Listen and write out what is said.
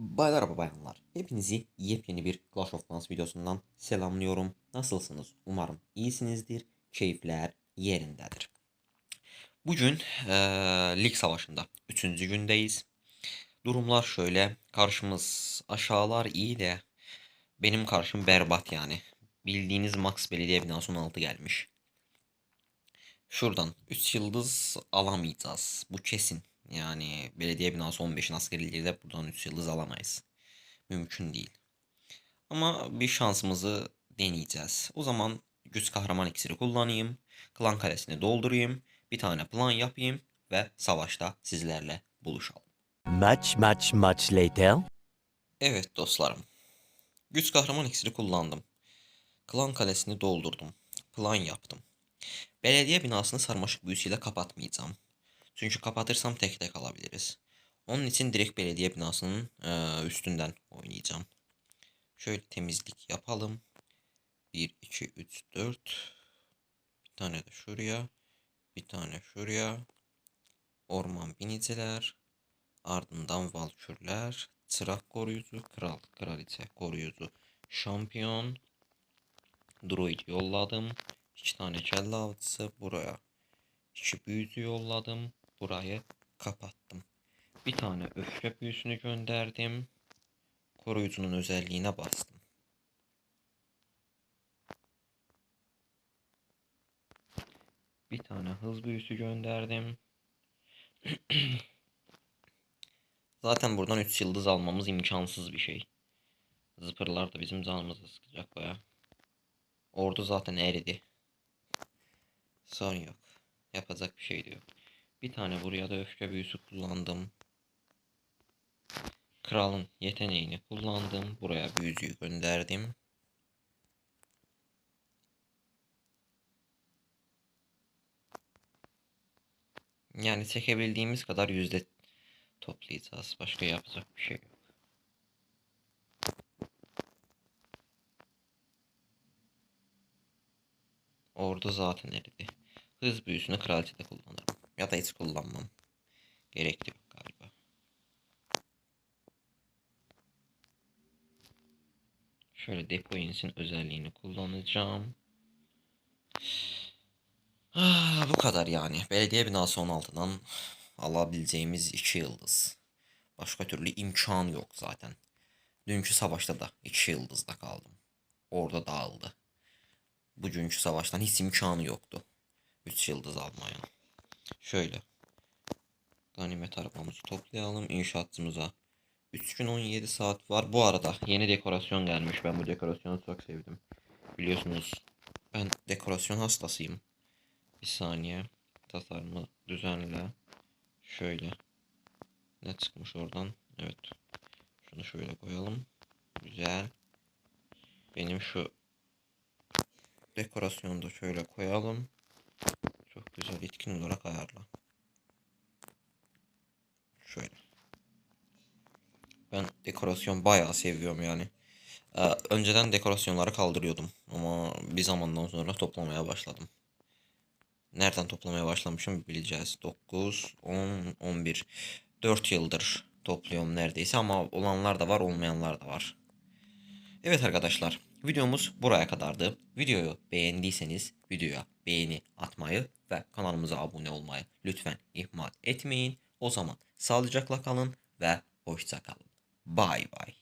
Baylar ve bayanlar, hepinizi yepyeni bir Clash of Clans videosundan selamlıyorum. Nasılsınız? Umarım iyisinizdir. Keyifler yerindedir. Bugün eee, lig savaşında 3. gündeyiz. Durumlar şöyle. Karşımız aşağılar iyi de benim karşım berbat yani. Bildiğiniz Max Belediye binası 16 gelmiş. Şuradan 3 yıldız alamayacağız. Bu kesin. Yani belediye binası 15'in askeriliği de buradan 3 yıldız alamayız. Mümkün değil. Ama bir şansımızı deneyeceğiz. O zaman güç kahraman iksiri kullanayım. Klan kalesini doldurayım. Bir tane plan yapayım ve savaşta sizlerle buluşalım. Much, much, much later. Evet dostlarım. Güç kahraman iksiri kullandım. Klan kalesini doldurdum. Plan yaptım. Belediye binasını sarmaşık büyüsüyle kapatmayacağım. Çünkü kapatırsam tek tek alabiliriz. Onun için direkt belediye binasının eee, üstünden oynayacağım. Şöyle temizlik yapalım. 1, 2, 3, 4. Bir tane de şuraya. Bir tane şuraya. Orman biniciler. Ardından valkürler. Çırak koruyucu. Kral, kraliçe koruyucu. Şampiyon. Druid yolladım. İki tane kelle avcısı buraya. İki büyücü yolladım. Burayı kapattım. Bir tane öfke büyüsünü gönderdim. Koruyucunun özelliğine bastım. Bir tane hız büyüsü gönderdim. Zaten buradan 3 yıldız almamız imkansız bir şey. Zıpırlar da bizim canımızı sıkacak baya. Ordu zaten eridi. Sorun yok. Yapacak bir şey de yok. Bir tane buraya da öfke büyüsü kullandım. Kralın yeteneğini kullandım. Buraya büyücüyü gönderdim. Yani çekebildiğimiz kadar yüzde toplayacağız. Başka yapacak bir şey yok. Ordu zaten eridi. Hız büyüsünü kraliçede kullanırım. Ya da hiç kullanmam. Gerekli yok galiba. Şöyle depo insin özelliğini kullanacağım. Ah, bu kadar yani. Belediye binası 16'dan alabileceğimiz 2 yıldız. Başka türlü imkan yok zaten. Dünkü savaşta da 2 yıldızda kaldım. Orada dağıldı. Bugünkü savaştan hiç imkanı yoktu. 3 yıldız almaya. Şöyle. Ganimet arabamızı toplayalım. İnşaatımıza 3 gün 17 saat var. Bu arada yeni dekorasyon gelmiş. Ben bu dekorasyonu çok sevdim. Biliyorsunuz ben dekorasyon hastasıyım. Bir saniye. Tasarımı düzenle. Şöyle. Ne çıkmış oradan? Evet. Şunu şöyle koyalım. Güzel. Benim şu dekorasyonu da şöyle koyalım. Güzel etkin olarak ayarla. Şöyle. Ben dekorasyon bayağı seviyorum yani. Ee, önceden dekorasyonları kaldırıyordum ama bir zamandan sonra toplamaya başladım. Nereden toplamaya başlamışım bileceğiz. 9, 10, 11. 4 yıldır topluyorum neredeyse ama olanlar da var olmayanlar da var. Evet arkadaşlar videomuz buraya kadardı. Videoyu beğendiyseniz videoya beğeni atmayı ve kanalımıza abone olmayı lütfen ihmal etmeyin. O zaman sağlıcakla kalın ve hoşça kalın. Bay bay.